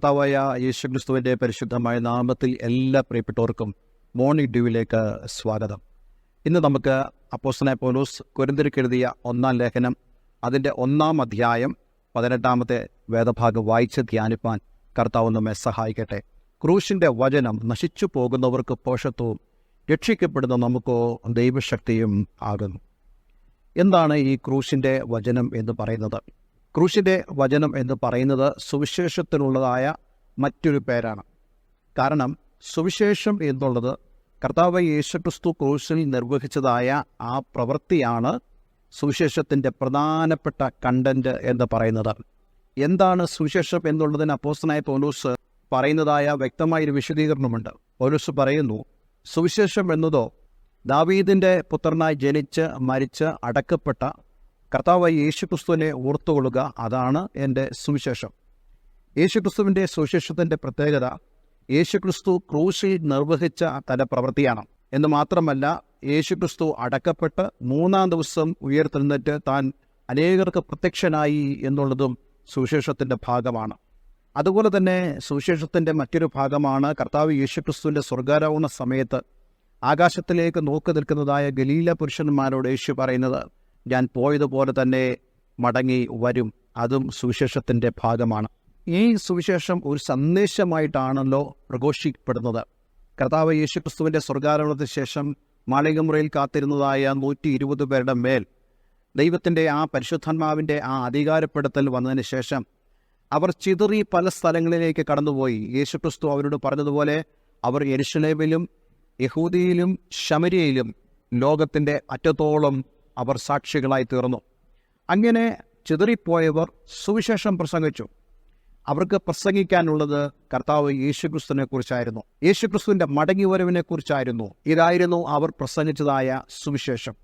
കർത്താവായ യേശുക്രിസ്തുവിന്റെ പരിശുദ്ധമായ നാമത്തിൽ എല്ലാ പ്രിയപ്പെട്ടവർക്കും മോർണിംഗ് ഡ്യൂവിലേക്ക് സ്വാഗതം. ഇന്ന് നമുക്ക് അപ്പോസ്തനായ പൗലോസ് കുരന്തിരിക്കെഴുതിയ ഒന്നാം ലേഖനം അതിന്റെ ഒന്നാം അധ്യായം പതിനെട്ടാമത്തെ വേദഭാഗം വായിച്ച് ധ്യാനിപ്പാൻ കർത്താവ് നമ്മെ സഹായിക്കട്ടെ. ക്രൂശിന്റെ വചനം നശിച്ചു പോകുന്നവർക്ക് പോഷത്വവും രക്ഷിക്കപ്പെടുന്ന നമുക്കോ ദൈവശക്തിയും ആകുന്നു. എന്താണ് ഈ ക്രൂശിന്റെ വചനം എന്ന് പറയുന്നത്? ക്രൂശിന്റെ വചനം എന്ന് പറയുന്നത് സുവിശേഷത്തിനുള്ളതായ മറ്റൊരു പേരാണ്. കാരണം സുവിശേഷം എന്നുള്ളത് കർത്താവ് യേശുക്രിസ്തു ക്രൂശിൽ നിർവഹിച്ചതായ ആ പ്രവൃത്തിയാണ് സുവിശേഷത്തിന്റെ പ്രധാനപ്പെട്ട കണ്ടന്റ് എന്ന് പറയുന്നത്. എന്താണ് സുവിശേഷം എന്നുള്ളതിന് അപ്പോസ്റ്റനായ പൗലൂസ് പറയുന്നതായ വ്യക്തമായൊരു വിശദീകരണമുണ്ട്. പൗലൂസ് പറയുന്നു സുവിശേഷം എന്നതോ ദാവീദിന്റെ പുത്രനായി ജനിച്ച് മരിച്ച് അടക്കപ്പെട്ട കർത്താവ് യേശുക്രിസ്തുവിനെ ഓർത്തുകൊള്ളുക അതാണ് എന്റെ സുവിശേഷം. യേശുക്രിസ്തുവിന്റെ സുവിശേഷത്തിന്റെ പ്രത്യേകത യേശുക്രിസ്തു ക്രൂശിൽ നിർവഹിച്ച തന്റെ പ്രവൃത്തിയാണ്. എന്ന് മാത്രമല്ല യേശുക്രിസ്തു അടക്കപ്പെട്ട് മൂന്നാം ദിവസം ഉയർത്തെഴുന്നേറ്റ് താൻ അനേകർക്ക് പ്രത്യക്ഷനായി എന്നുള്ളതും സുവിശേഷത്തിന്റെ ഭാഗമാണ്. അതുപോലെ തന്നെ സുവിശേഷത്തിന്റെ മറ്റൊരു ഭാഗമാണ് കർത്താവ് യേശുക്രിസ്തുവിന്റെ സ്വർഗാരോഹണ സമയത്ത് ആകാശത്തിലേക്ക് നോക്കി നിൽക്കുന്നതായ ഗലീല പുരുഷന്മാരോട് യേശു പറയുന്നത് ഞാൻ പോയതുപോലെ തന്നെ മടങ്ങി വരും. അതും സുവിശേഷത്തിന്റെ ഭാഗമാണ്. ഈ സുവിശേഷം ഒരു സന്ദേശമായിട്ടാണല്ലോ പ്രഘോഷിക്കപ്പെടുന്നത്. കർത്താവ് യേശുക്രിസ്തുവിന്റെ സ്വർഗാരോഹണത്തിന് ശേഷം മാളികമുറയിൽ കാത്തിരുന്നതായ നൂറ്റി ഇരുപത് പേരുടെ മേൽ ദൈവത്തിന്റെ ആ പരിശുദ്ധാത്മാവിന്റെ ആ അധികാരപ്പെടുത്തൽ വന്നതിന് ശേഷം അവർ ചിതറി പല സ്ഥലങ്ങളിലേക്ക് കടന്നുപോയി. യേശുക്രിസ്തു അവരോട് പറഞ്ഞതുപോലെ അവർ യെരുഷലേമിലും യഹൂദിയിലും ശമരിയയിലും ലോകത്തിന്റെ അറ്റത്തോളം അവർ സാക്ഷികളായി തീർന്നു. അങ്ങനെ ചിതറിപ്പോയവർ സുവിശേഷം പ്രസംഗിച്ചു. അവർക്ക് പ്രസംഗിക്കാനുള്ളത് കർത്താവ് യേശുക്രിസ്തുവിനെ കുറിച്ചായിരുന്നു. യേശുക്രിസ്തുവിന്റെ മടങ്ങിവരവിനെ കുറിച്ചായിരുന്നു ഇതായിരുന്നു അവർ പ്രസംഗിച്ചതായ സുവിശേഷം.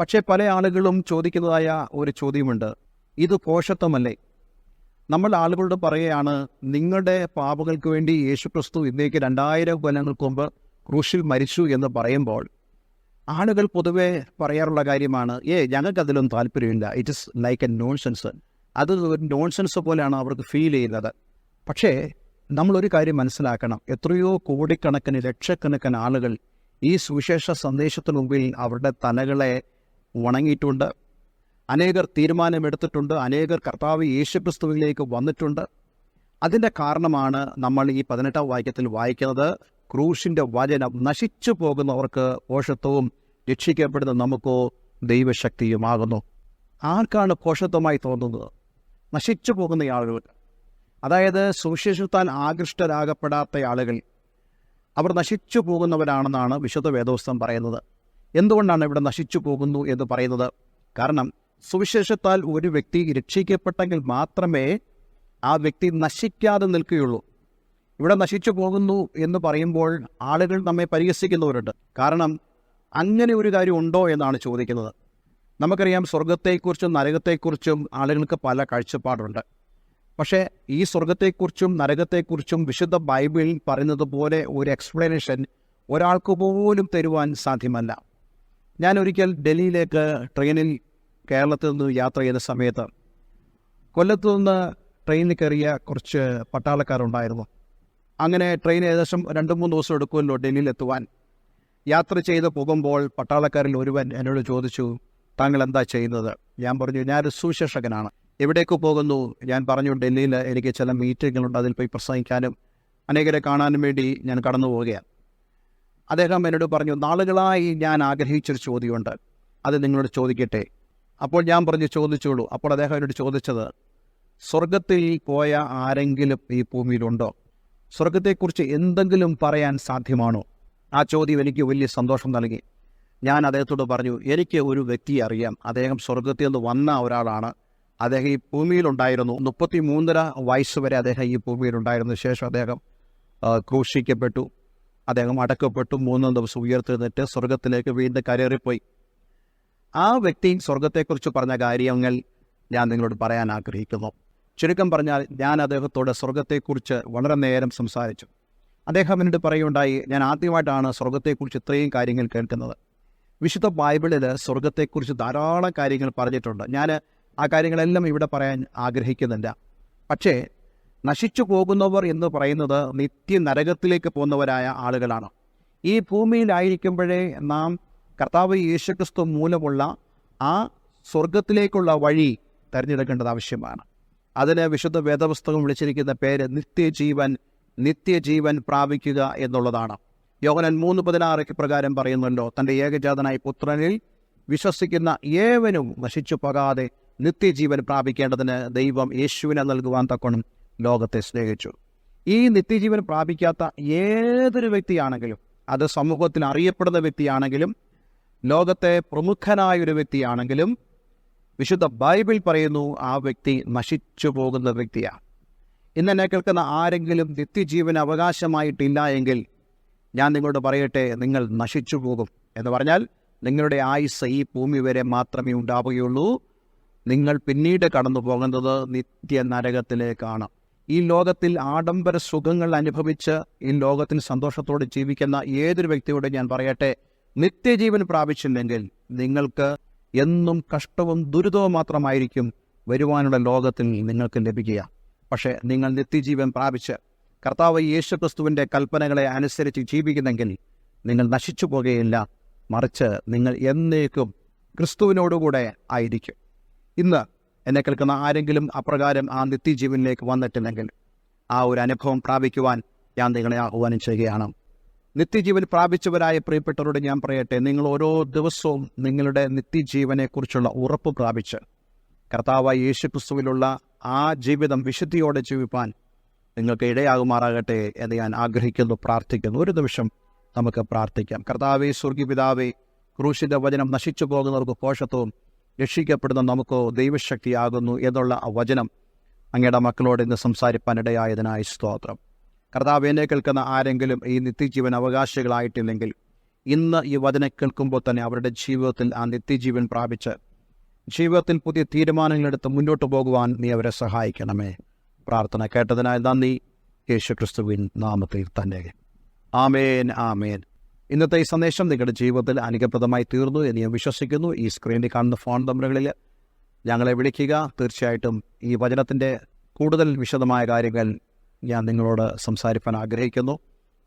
പക്ഷേ പല ആളുകളും ചോദിക്കുന്നതായ ഒരു ചോദ്യമുണ്ട്. ഇത് പോഷത്വമല്ലേ നമ്മൾ ആളുകളോട് പറയുകയാണ് നിങ്ങളുടെ പാപങ്ങൾക്ക് വേണ്ടി യേശുക്രിസ്തു ഇന്നേക്ക് രണ്ടായിരം കൊല്ലങ്ങൾക്ക് മുമ്പ് ക്രൂശിൽ മരിച്ചു എന്ന് പറയുമ്പോൾ ആളുകൾ പൊതുവേ പറയാറുള്ള കാര്യമാണ് ഏ ഞങ്ങൾക്കതിലൊന്നും താല്പര്യമില്ല. It is like a nonsense അത് ഒരു നോൺസെൻസ് പോലെയാണ് അവർക്ക് ഫീൽ ചെയ്യുന്നത്. പക്ഷേ നമ്മളൊരു കാര്യം മനസ്സിലാക്കണം. എത്രയോ കോടിക്കണക്കിന് ലക്ഷക്കണക്കിന് ആളുകൾ ഈ സുവിശേഷ സന്ദേശത്തിന് മുമ്പിൽ അവരുടെ തലകളെ ഉണങ്ങിയിട്ടുണ്ട് അനേകർ തീരുമാനമെടുത്തിട്ടുണ്ട്. അനേകർ കർത്താവ് യേശുക്രിസ്തുവിലേക്ക് വന്നിട്ടുണ്ട്. അതിന്റെ കാരണമാണ് നമ്മൾ ഈ പതിനെട്ടാം വാക്യത്തിൽ വായിക്കുന്നത്. ക്രൂശിന്റെ വചനം നശിച്ചു പോകുന്നവർക്ക് പോഷത്വവും രക്ഷിക്കപ്പെടുന്ന നമുക്കോ ദൈവശക്തിയുമാകുന്നു. ആർക്കാണ് പോഷത്വമായി തോന്നുന്നത്? നശിച്ചു പോകുന്ന ആളുകൾ. അതായത് സുവിശേഷത്താൽ ആകൃഷ്ടരാകപ്പെടാത്ത ആളുകൾ. അവർ നശിച്ചു പോകുന്നവരാണെന്നാണ് വിശുദ്ധ വേദോസ്തം പറയുന്നത്. എന്തുകൊണ്ടാണ് ഇവിടെ നശിച്ചു പോകുന്നു എന്ന് പറയുന്നത്? കാരണം സുവിശേഷത്താൽ ഒരു വ്യക്തി രക്ഷിക്കപ്പെട്ടെങ്കിൽ മാത്രമേ ആ വ്യക്തി നശിക്കാതെ നിൽക്കുകയുള്ളൂ. ഇവിടെ നശിച്ചു പോകുന്നു എന്ന് പറയുമ്പോൾ ആളുകൾ നമ്മെ പരിഹസിക്കുന്നവരുണ്ട്. കാരണം അങ്ങനെ ഒരു കാര്യം ഉണ്ടോ എന്നാണ് ചോദിക്കുന്നത്. നമുക്കറിയാം സ്വർഗത്തെക്കുറിച്ചും നരകത്തെക്കുറിച്ചും ആളുകൾക്ക് പല കാഴ്ചപ്പാടുണ്ട്. പക്ഷേ ഈ സ്വർഗത്തെക്കുറിച്ചും നരകത്തെക്കുറിച്ചും വിശുദ്ധ ബൈബിളിൽ പറയുന്നത് പോലെ ഒരു എക്സ്പ്ലനേഷൻ ഒരാൾക്ക് പോലും തരുവാൻ സാധ്യമല്ല. ഞാൻ ഒരിക്കൽ ഡൽഹിയിലേക്ക് ട്രെയിനിൽ കേരളത്തിൽ നിന്ന് യാത്ര ചെയ്ത സമയത്ത് കൊല്ലത്തു നിന്ന് ട്രെയിനിൽ കയറിയ കുറച്ച് പട്ടാളക്കാരുണ്ടായിരുന്നു. അങ്ങനെ ട്രെയിൻ ഏകദേശം രണ്ട് മൂന്ന് ദിവസം എടുക്കുമല്ലോ ഡൽഹിയിൽ എത്തുവാൻ. യാത്ര ചെയ്ത് പോകുമ്പോൾ പട്ടാളക്കാരിൽ ഒരുവൻ എന്നോട് ചോദിച്ചു താങ്കൾ എന്താ ചെയ്യുന്നത്? ഞാൻ പറഞ്ഞു ഞാനൊരു സുശേഷകനാണ് എവിടേക്ക് പോകുന്നു? ഞാൻ പറഞ്ഞു ഡൽഹിയിൽ എനിക്ക് ചില മീറ്റിങ്ങുകളുണ്ട് അതിൽ പോയി പ്രസംഗിക്കാനും അനേകരെ കാണാനും വേണ്ടി ഞാൻ കടന്നു പോവുകയാണ്. അദ്ദേഹം എന്നോട് പറഞ്ഞു നാളുകളായി ഞാൻ ആഗ്രഹിച്ചൊരു ചോദ്യമുണ്ട്. അത് നിങ്ങളോട് ചോദിക്കട്ടെ. അപ്പോൾ ഞാൻ പറഞ്ഞു ചോദിച്ചോളൂ. അപ്പോൾ അദ്ദേഹം എന്നോട് ചോദിച്ചത് സ്വർഗത്തിൽ പോയ ആരെങ്കിലും ഈ ഭൂമിയിലുണ്ടോ? സ്വർഗത്തെക്കുറിച്ച് എന്തെങ്കിലും പറയാൻ സാധ്യമാണോ? ആ ചോദ്യം എനിക്ക് വലിയ സന്തോഷം നൽകി. ഞാൻ അദ്ദേഹത്തോട് പറഞ്ഞു എനിക്ക് ഒരു വ്യക്തിയെ അറിയാം. അദ്ദേഹം സ്വർഗത്തിൽ നിന്ന് വന്ന ഒരാളാണ്. അദ്ദേഹം ഈ ഭൂമിയിലുണ്ടായിരുന്നു. മുപ്പത്തി മൂന്നര വയസ്സ് വരെ അദ്ദേഹം ഈ ഭൂമിയിലുണ്ടായിരുന്നു ശേഷം അദ്ദേഹം ക്രൂശിക്കപ്പെട്ടു. അദ്ദേഹം അടക്കപ്പെട്ടു. മൂന്നാം ദിവസം ഉയർത്തെഴുന്നേറ്റ് സ്വർഗത്തിലേക്ക് വീണ്ടും കരേറിപ്പോയി. ആ വ്യക്തി സ്വർഗത്തെക്കുറിച്ച് പറഞ്ഞ കാര്യങ്ങൾ ഞാൻ നിങ്ങളോട് പറയാൻ ആഗ്രഹിക്കുന്നു. ചുരുക്കം പറഞ്ഞാൽ ഞാൻ അദ്ദേഹത്തോട് സ്വർഗത്തെക്കുറിച്ച് വളരെ നേരം സംസാരിച്ചു. അദ്ദേഹം എന്നോട് പറയുകയുണ്ടായി ഞാൻ ആദ്യമായിട്ടാണ് സ്വർഗത്തെക്കുറിച്ച് ഇത്രയും കാര്യങ്ങൾ കേൾക്കുന്നത്. വിശുദ്ധ ബൈബിളിൽ സ്വർഗത്തെക്കുറിച്ച് ധാരാളം കാര്യങ്ങൾ പറഞ്ഞിട്ടുണ്ട്. ഞാൻ ആ കാര്യങ്ങളെല്ലാം ഇവിടെ പറയാൻ ആഗ്രഹിക്കുന്നില്ല. പക്ഷേ നശിച്ചു പോകുന്നവർ എന്ന് പറയുന്നത് നിത്യ നരകത്തിലേക്ക് പോകുന്നവരായ ആളുകളാണ്. ഈ ഭൂമിയിലായിരിക്കുമ്പോഴേ നാം കർത്താവ് യേശുക്രിസ്തു മൂലമുള്ള ആ സ്വർഗത്തിലേക്കുള്ള വഴി തിരഞ്ഞെടുക്കേണ്ടത് ആവശ്യമാണ്. അതിന് വിശുദ്ധ വേദപുസ്തകം വിളിച്ചിരിക്കുന്ന പേര് നിത്യജീവൻ നിത്യജീവൻ പ്രാപിക്കുക എന്നുള്ളതാണ്. യോഹനൻ മൂന്ന് പതിനാറ് പ്രകാരം പറയുന്നുണ്ടോ? തന്റെ ഏകജാതനായ പുത്രനിൽ വിശ്വസിക്കുന്ന ഏവനും നശിച്ചു പോകാതെ നിത്യജീവൻ പ്രാപിക്കേണ്ടതിന് ദൈവം യേശുവിനെ നൽകുവാൻ തക്കണം ലോകത്തെ സ്നേഹിച്ചു. ഈ നിത്യജീവൻ പ്രാപിക്കാത്ത ഏതൊരു വ്യക്തിയാണെങ്കിലും അത് സമൂഹത്തിൽ അറിയപ്പെടുന്ന വ്യക്തിയാണെങ്കിലും ലോകത്തെ പ്രമുഖനായ ഒരു വ്യക്തിയാണെങ്കിലും വിശുദ്ധ ബൈബിൾ പറയുന്നു ആ വ്യക്തി നശിച്ചു പോകുന്ന വ്യക്തിയാണ്. ഇന്ന് എന്നെ കേൾക്കുന്ന ആരെങ്കിലും നിത്യജീവൻ അവകാശമായിട്ടില്ല എങ്കിൽ ഞാൻ നിങ്ങളോട് പറയട്ടെ നിങ്ങൾ നശിച്ചു പോകും എന്ന് പറഞ്ഞാൽ നിങ്ങളുടെ ആയുസ് ഈ ഭൂമി വരെ മാത്രമേ ഉണ്ടാവുകയുള്ളൂ. നിങ്ങൾ പിന്നീട് കടന്നു പോകുന്നത് നിത്യ നരകത്തിലേക്കാണ് ഈ ലോകത്തിൽ ആഡംബര സുഖങ്ങൾ അനുഭവിച്ച് ഈ ലോകത്തിൽ സന്തോഷത്തോടെ ജീവിക്കുന്ന ഏതൊരു വ്യക്തിയോട് ഞാൻ പറയട്ടെ നിത്യജീവൻ പ്രാപിച്ചില്ലെങ്കിൽ നിങ്ങൾക്ക് എന്നും കഷ്ടവും ദുരിതവും മാത്രമായിരിക്കും വരുവാനുള്ള ലോകത്തിൽ നിങ്ങൾക്ക് ലഭിക്കുക. പക്ഷേ നിങ്ങൾ നിത്യജീവൻ പ്രാപിച്ച് കർത്താവ് യേശുക്രിസ്തുവിന്റെ കൽപ്പനകളെ അനുസരിച്ച് ജീവിക്കുന്നെങ്കിൽ നിങ്ങൾ നശിച്ചു പോകുകയില്ല. മറിച്ച് നിങ്ങൾ എന്നേക്കും ക്രിസ്തുവിനോടുകൂടെ ആയിരിക്കും. ഇന്ന് എന്നെ കേൾക്കുന്ന ആരെങ്കിലും അപ്രകാരം ആ നിത്യജീവനിലേക്ക് വന്നിട്ടില്ലെങ്കിൽ ആ ഒരു അനുഭവം പ്രാപിക്കുവാൻ ഞാൻ നിങ്ങളെ ആഹ്വാനം ചെയ്യുകയാണ്. നിത്യജീവൻ പ്രാപിച്ചവരായ പ്രിയപ്പെട്ടവരോട് ഞാൻ പറയട്ടെ നിങ്ങൾ ഓരോ ദിവസവും നിങ്ങളുടെ നിത്യജീവനെക്കുറിച്ചുള്ള ഉറപ്പ് പ്രാപിച്ച് കർത്താവായ യേശുക്രിസ്തുവിലുള്ള ആ ജീവിതം വിശുദ്ധിയോടെ ജീവിപ്പാൻ നിങ്ങൾക്ക് ഇടയാകുമാറാകട്ടെ എന്ന് ഞാൻ ആഗ്രഹിക്കുന്നു പ്രാർത്ഥിക്കുന്നു. ഒരു നിമിഷം നമുക്ക് പ്രാർത്ഥിക്കാം. കർത്താവെ സ്വർഗി പിതാവേ ക്രൂശിന്റെ വചനം നശിച്ചു പോകുന്നവർക്ക് പോഷത്വവും രക്ഷിക്കപ്പെടുന്ന നമുക്കോ ദൈവശക്തിയാകുന്നു എന്നുള്ള ആ വചനം അങ്ങയുടെ മക്കളോട് ഇന്ന് സംസാരിപ്പാൻ ഇടയായതിനായി സ്തോത്രം. കർത്താവ് എന്നെ കേൾക്കുന്ന ആരെങ്കിലും ഈ നിത്യജീവൻ അവകാശികളായിട്ടില്ലെങ്കിൽ ഇന്ന് ഈ വചനം കേൾക്കുമ്പോൾ തന്നെ അവരുടെ ജീവിതത്തിൽ ആ നിത്യജീവൻ പ്രാപിച്ച് ജീവിതത്തിൽ പുതിയ തീരുമാനങ്ങളെടുത്ത് മുന്നോട്ട് പോകുവാൻ നീ അവരെ സഹായിക്കണമേ. പ്രാർത്ഥന കേട്ടതിനായി നന്ദി. യേശു ക്രിസ്തുവിൻ നാമത്തിൽ തന്നെ. ആമേൻ ആമേൻ. ഇന്നത്തെ ഈ സന്ദേശം നിങ്ങളുടെ ജീവിതത്തിൽ അനുഗ്രഹപ്രദമായി തീർന്നു എന്ന് ഞാൻ വിശ്വസിക്കുന്നു. ഈ സ്ക്രീനിൽ കാണുന്ന ഫോൺ നമ്പറുകളിൽ ഞങ്ങളെ വിളിക്കുക. തീർച്ചയായിട്ടും ഈ വചനത്തിന്റെ കൂടുതൽ വിശദമായ കാര്യങ്ങൾ ഞാൻ നിങ്ങളോട് സംസാരിക്കാൻ ആഗ്രഹിക്കുന്നു.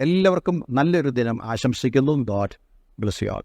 എല്ലാവർക്കും നല്ലൊരു ദിനം ആശംസിക്കുന്നു. God bless you all.